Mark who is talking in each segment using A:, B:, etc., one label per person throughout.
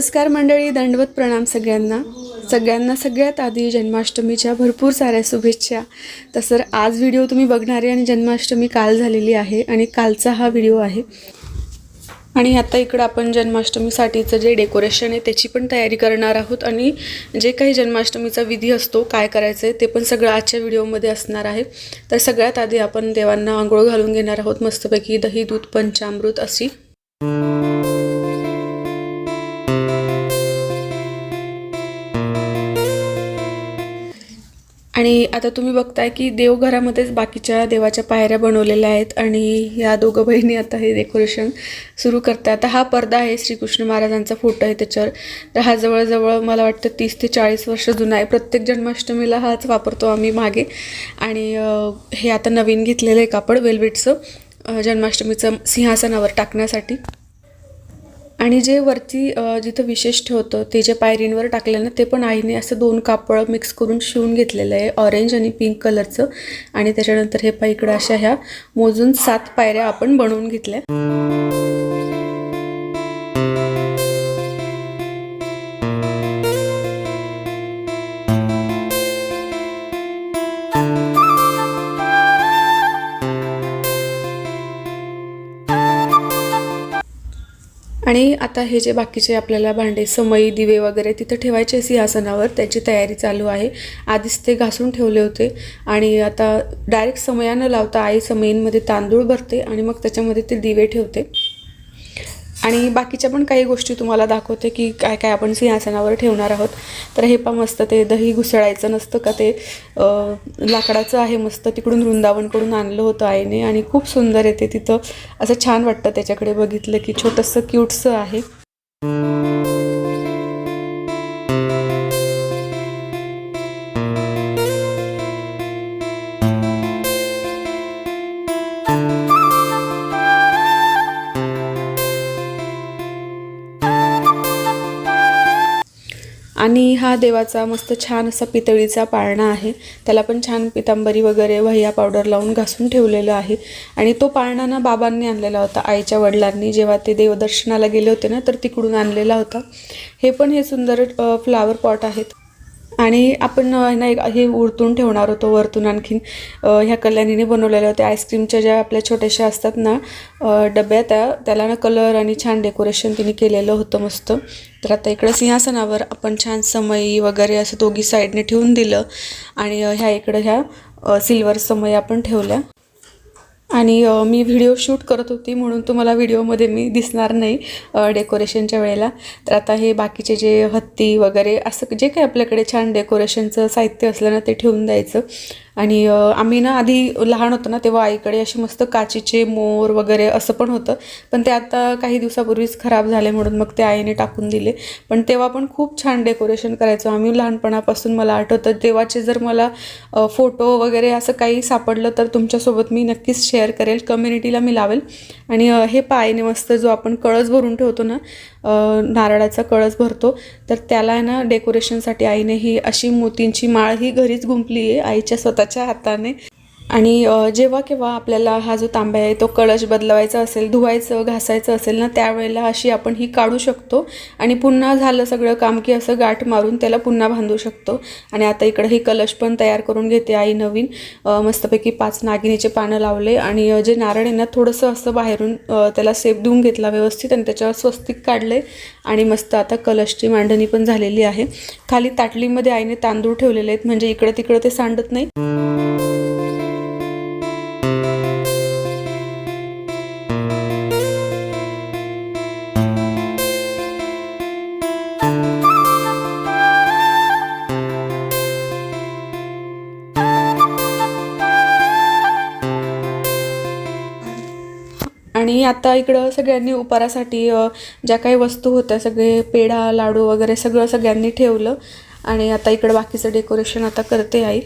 A: नमस्कार मंडळी दंडवत प्रणाम सगळ्यांना. सगळ्यांना सगळ्यात आधी जन्माष्टमीच्या भरपूर साऱ्या शुभेच्छा. तसं आज व्हिडिओ तुम्ही बघणार आहे आणि जन्माष्टमी काल झालेली आहे आणि कालचा हा व्हिडिओ आहे. आणि आता इकडं आपण जन्माष्टमीसाठीचं जे डेकोरेशन आहे त्याची पण तयारी करणार आहोत आणि जे काही जन्माष्टमीचा विधी असतो काय करायचं आहे ते पण सगळं आजच्या व्हिडिओमध्ये असणार आहे. तर सगळ्यात आधी आपण देवांना आंघोळ घालून घेणार आहोत. मस्तपैकी दही दूध पंचामृत अशी. आणि आता तुम्ही बघताय की देवघरामध्येच बाकीच्या देवाच्या पायऱ्या बनवलेल्या आहेत आणि या दोघं बहिणी आता हे डेकोरेशन सुरू करतात आता हा पडदा आहे श्रीकृष्ण महाराजांचा फोटो आहे त्याच्यावर. तर हा जवळजवळ मला वाटतं तीस ते चाळीस वर्ष जुना आहे. प्रत्येक जन्माष्टमीला हाच वापरतो आम्ही मागे. आणि हे आता नवीन घेतलेलं आहे कापड वेलवेटचं जन्माष्टमीचं सिंहासनावर टाकण्यासाठी. आणि जे वरती जिथं विशेष ठेवतं ते जे पायरींवर टाकलं ना ते पण आईने असं दोन कापड मिक्स करून शिवून घेतलेलं आहे. ऑरेंज आणि पिंक कलरचं. आणि त्याच्यानंतर हे पाय इकडं अशा ह्या मोजून सात पायऱ्या आपण बनवून घेतल्या. आणि आता हे जे बाकीचे आपल्याला भांडे समई दिवे वगैरे तिथं ठेवायचे सिंहासनावर त्याची तयारी चालू आहे. आधीच ते घासून ठेवले होते. आणि आता डायरेक्ट समया न लावता आई समईंमध्ये तांदूळ भरते आणि मग त्याच्यामध्ये ते दिवे ठेवते. आणि बाकीच्या पण काही गोष्टी तुम्हाला दाखवते की काय काय आपण सिंहासनावर ठेवणार आहोत. तर हे पा मस्त ते दही घुसळायचं नसतं का ते? लाकडाचं आहे मस्त तिकडून वृंदावनकडून आणलं होतं आईने आणि खूप सुंदर येते तिथं. असं छान वाटतं त्याच्याकडे बघितलं की छोटंसं क्यूटसं आहे. आणि हा देवाचा मस्त छान असा पितळीचा पाळणा आहे. त्याला पण छान पितांबरी वगैरे वह्या पावडर लावून घासून ठेवलेलं आहे. आणि तो पाळणा ना बाबांनी आणलेला होता आईच्या वडिलांनी. जेव्हा ते देवदर्शनाला गेले होते ना तर तिकडून आणलेला होता. हे पण हे सुंदर फ्लावर पॉट आहेत. आणि आपण ना एक हे उरतून ठेवणार होतो वरतून आणखीन. ह्या कल्याणीने बनवलेल्या होत्या आईस्क्रीमच्या ज्या आपल्या छोट्याशा असतात ना डब्या त्या त्याला ना कलर आणि छान डेकोरेशन तिने केलेलं होतं मस्त. तर आता इकडं सिंहासनावर आपण छान समई वगैरे असं दोघी साईडने ठेवून दिलं आणि ह्या इकडं ह्या सिल्वर समई आपण ठेवल्या. आणि मी व्हिडिओ शूट करत होती म्हणून तुम्हाला व्हिडिओमध्ये मी दिसणार नाही डेकोरेशनच्या वेळेला. तर आता हे बाकीचे जे हत्ती वगैरे असं जे काही आपल्याकडे छान डेकोरेशनचं साहित्य असलं ना ते ठेवून द्यायचं. आणि आम्ही ना आधी लहान होतो ना तेव्हा आईकडे असे मस्त काचेचे मोर वगैरे असं पण होतं. पण ते आता काही दिवसापूर्वीच खराब झाले म्हणून मग ते आईने टाकून दिले. पण तेव्हा पण खूप छान डेकोरेशन करायचो आम्ही. लहानपणापासून मला आठवतं. तेव्हाचे जर मला फोटो वगैरे असं काही सापडलं तर तुमच्यासोबत मी नक्कीच शेअर करेल. कम्युनिटीला मी लावेल. आणि हे पायने मस्त जो आपण कळस भरून ठेवतो ना नारळाचा कळस भरतो तर त्याला आहे ना डेकोरेशनसाठी आईने ही अशी मोतींची माळ ही घरीच गुंपली आहे आईच्या स्वतःच्या हाताने. आणि जेव्हा केव्हा आपल्याला हा जो तांबा आहे तो कळश बदलवायचा असेल धुवायचं घासायचं असेल ना त्यावेळेला अशी आपण ही काढू शकतो आणि पुन्हा झालं सगळं काम की असं गाठ मारून त्याला पुन्हा बांधू शकतो. आणि आता इकडं ही कलश पण तयार करून घेते आई नवीन. मस्तपैकी पाच नागिनीचे पानं लावले आणि जे नारळ आहे ना थोडंसं असं बाहेरून त्याला सेप देऊन घेतला व्यवस्थित आणि त्याच्यावर स्वस्तिक काढले आणि मस्त आता कलशची मांडणी पण झालेली आहे. खाली ताटलीमध्ये आईने तांदूळ ठेवलेले आहेत म्हणजे इकडं तिकडं ते सांडत नाही. आणि आता इकडं सगळ्यांनी उपारासाठी ज्या काही वस्तू होत्या सगळे पेढा लाडू वगैरे सगळं सगळ्यांनी ठेवलं. आणि आता इकडं बाकीचं डेकोरेशन आता करते आई.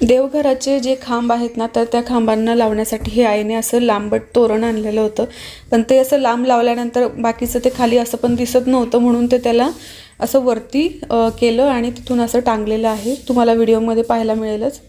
A: देवघराचे जे खांब आहेत ना तर त्या खांबांना लावण्यासाठी हे आईने असं लांबट तोरण आणलेलं होतं. पण ते असं लांब लावल्यानंतर बाकीचं ते खाली असं पण दिसत नव्हतं म्हणून ते त्याला असं वरती केलं आणि तिथून असं टांगलेलं आहे. तुम्हाला व्हिडिओमध्ये पाहायला मिळेलच.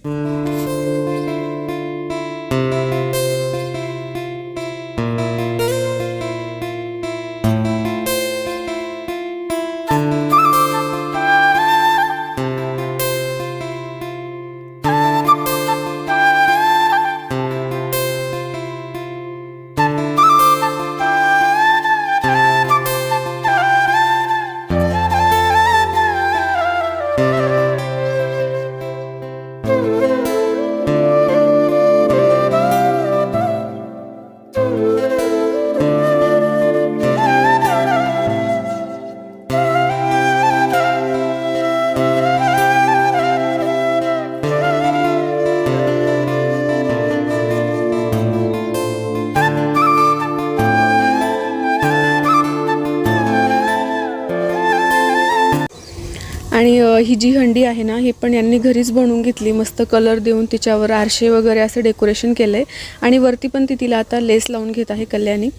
A: आणि ही जी हंडी आहे ना ही पण यांनी घरीच बनवून घेतली. मस्त कलर देऊन तिच्यावर आरशे वगैरे असं डेकोरेशन केलं आहे आणि वरती पण ती तिला आता लेस लावून घेत आहे कल्याणी.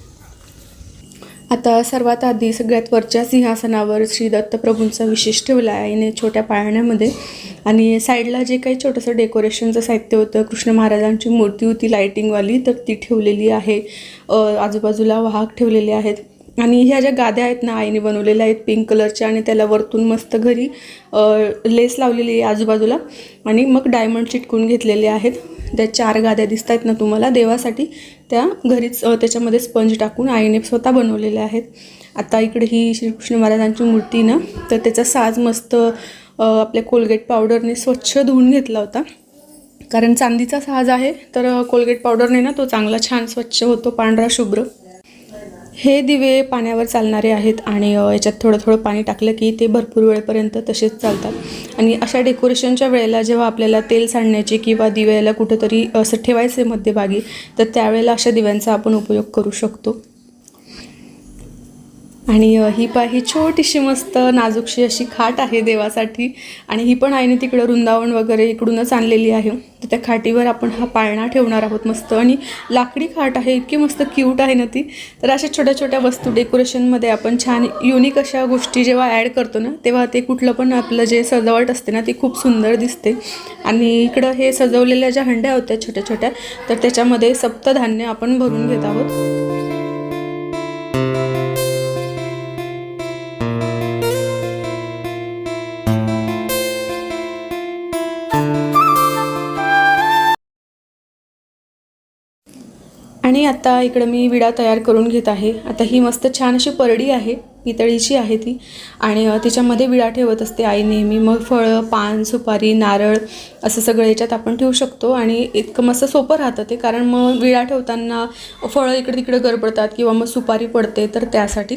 A: आता सर्वात आधी सगळ्यात वरच्या सिंहासनावर श्री दत्तप्रभूंचा विशेष ठेवला आहे आईने छोट्या पाळण्यामध्ये. आणि साईडला जे काही छोटंसं डेकोरेशनचं साहित्य होतं कृष्ण महाराजांची मूर्ती होती लाईटिंगवाली तर ती ठेवलेली आहे. आजूबाजूला वाहक ठेवलेले आहेत. आणि ह्या ज्या गाद्या आहेत ना आईने बनवलेल्या आहेत पिंक कलरच्या आणि त्याला वरतून मस्त घरी लेस लावलेली आहे आजूबाजूला. आणि मग डायमंड चिटकून घेतलेले आहेत. त्या चार गाद्या दिसत आहेत ना तुम्हाला देवासाठी. त्या घरीच त्याच्यामध्ये स्पंज टाकून आईने स्वतः बनवलेल्या आहेत. आता इकडे ही श्रीकृष्ण महाराजांची मूर्ती ना तर त्याचा साज मस्त आपल्या कोलगेट पावडरने स्वच्छ धुवून घेतला होता. कारण चांदीचा साज आहे तर कोलगेट पावडरने ना तो चांगला छान स्वच्छ होतो पांढरा शुभ्र. हे दिवे पाण्यावर चालणारे आहेत आणि याच्यात थोडं थोडं पाणी टाकलं की ते भरपूर वेळपर्यंत तसेच चालतात. आणि अशा डेकोरेशनच्या वेळेला जेव्हा आपल्याला तेल सांडण्याची किंवा दिव्याला कुठंतरी असं ठेवायचं मध्यभागी तर त्यावेळेला अशा दिव्यांचा आपण उपयोग करू शकतो. आणि ही पा ही छोटीशी मस्त नाजूकशी अशी खाट आहे देवासाठी. आणि ही पण आईने तिकडं वृंदावन वगैरे इकडूनच आणलेली आहे. तर त्या खाटीवर आपण हा पाळणा ठेवणार आहोत मस्त. आणि लाकडी खाट आहे इतकी मस्त क्यूट आहे ना ती. तर अशा छोट्या छोट्या वस्तू डेकोरेशनमध्ये आपण छान युनिक अशा गोष्टी जेव्हा ॲड करतो ना तेव्हा ते कुठलं पण आपलं जे सजावट असते ना ती खूप सुंदर दिसते. आणि इकडं हे सजवलेल्या ज्या हंड्या होत्या छोट्या छोट्या तर त्याच्यामध्ये सप्तधान्य आपण भरून घेत आहोत. आणि आता इकडं मी विडा तयार करून घेत आहे. आता ही मस्त छान अशी परडी आहे पितळीची आहे ती. आणि तिच्यामध्ये विडा ठेवत असते आई नेहमी. मग फळं पान सुपारी नारळ असं सगळं याच्यात आपण ठेवू शकतो. आणि इतकं मस्त सोपं राहतं ते. कारण मग विडा ठेवताना फळं इकडे तिकडे गरबडतात किंवा मग सुपारी पडते तर त्यासाठी.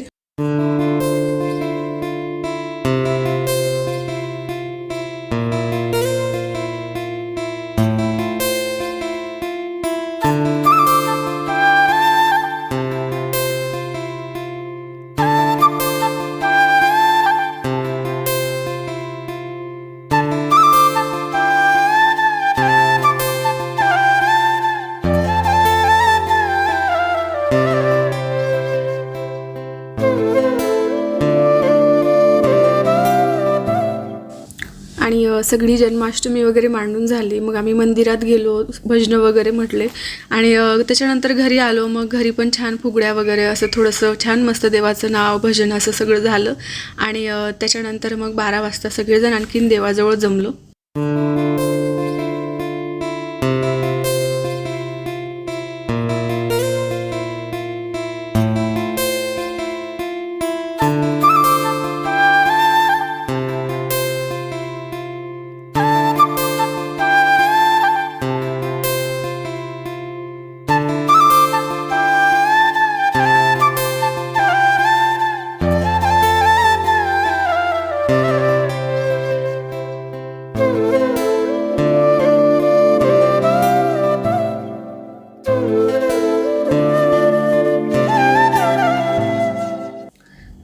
A: सगळी जन्माष्टमी वगैरे मांडून झाली. मग आम्ही मंदिरात गेलो भजनं वगैरे म्हटले. आणि त्याच्यानंतर घरी आलो. मग घरी पण छान फुगड्या वगैरे असं थोडंसं छान मस्त देवाचं नाव भजन असं सगळं झालं. आणि त्याच्यानंतर मग बारा वाजता सगळेजण आणखीन देवाजवळ जमलो.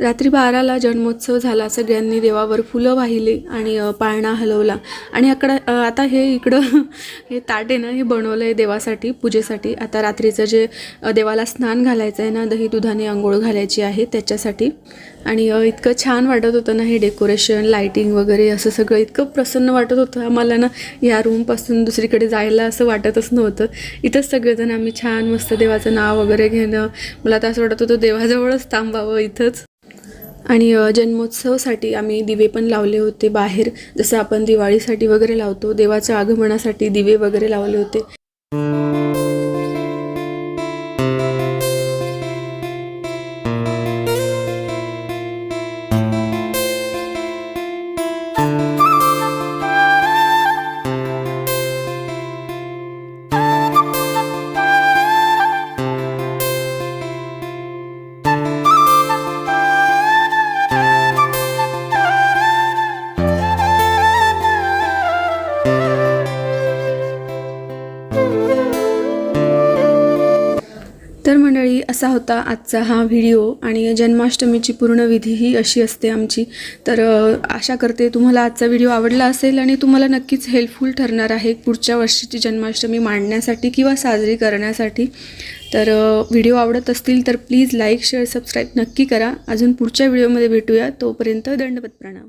A: रात्री बाराला जन्मोत्सव झाला सगळ्यांनी देवावर फुलं वाहिली आणि पाळणा हलवला. आणि अकडं आता हे इकडं हे ताट आहे ना हे बनवलं आहे देवासाठी पूजेसाठी. आता रात्रीचं जे देवाला स्नान घालायचं आहे ना दही दुधाने आंघोळ घालायची आहे त्याच्यासाठी. आणि इतकं छान वाटत होतं ना हे डेकोरेशन लाईटिंग वगैरे असं सगळं इतकं प्रसन्न वाटत होतं. आम्हाला ना या रूमपासून दुसरीकडे जायला असं वाटतच नव्हतं. इथंच सगळेजण आम्ही छान मस्त देवाचं नाव वगैरे घेणं. मला तर असं वाटत होतं देवाजवळच थांबावं इथंच. आणि जन्मोत्सवासाठी आम्ही दिवे पण लावले होते बाहेर. जसं आपण दिवाळीसाठी वगैरे लावतो देवाच्या आगमनासाठी दिवे वगैरे लावले होते. असा होता आजचा हा व्हिडिओ आणि जन्माष्टमीची पूर्ण विधी ही अशी असते आमची. तर आशा करते तुम्हाला आजचा व्हिडिओ आवडला असेल आणि तुम्हाला नक्कीच हेल्पफुल ठरणार आहे पुढच्या वर्षीची जन्माष्टमी मांडण्यासाठी किंवा साजरी करण्यासाठी. तर व्हिडिओ आवडत असतील तर प्लीज लाईक शेअर सबस्क्राईब नक्की करा. अजून पुढच्या व्हिडिओमध्ये भेटूया. तोपर्यंत दंडपत प्रणाम.